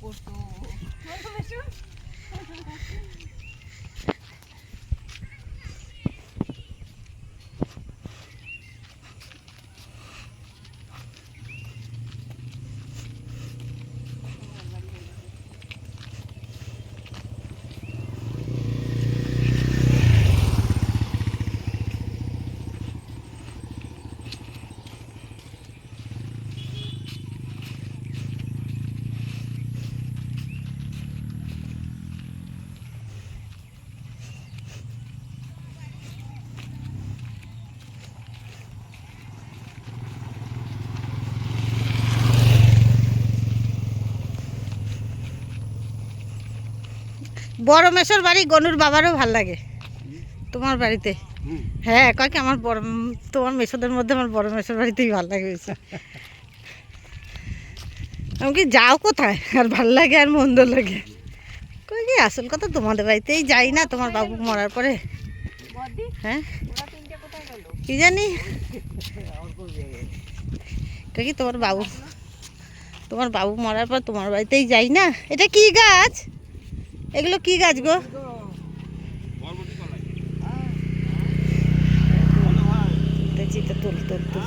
Foto. Foto, বড় মেশোর বাড়ি গনুর বাবারও ভালো লাগে। তোমার বাড়িতে? হ্যাঁ কয় কি আমার বড় তোমার মেশোদের মধ্যে আমার বড় মেশোর বাড়িতেই ভালো লাগে বেশি আমি কি যাও কোথায়? আর ভালো লাগে আর মন্দ লাগে? কই কি আসল কথা তোমাদের বাড়িতেই যাই না তোমার বাবু মরার পরে। হ্যাঁ? কি জানি? কই কি তোমার বাবু তোমার বাবু মরার পর তোমার বাড়িতেই যাই না? এটা কি গাছ? এগুলো কি গাছ গো? দেখছি তো তুল তুল তুল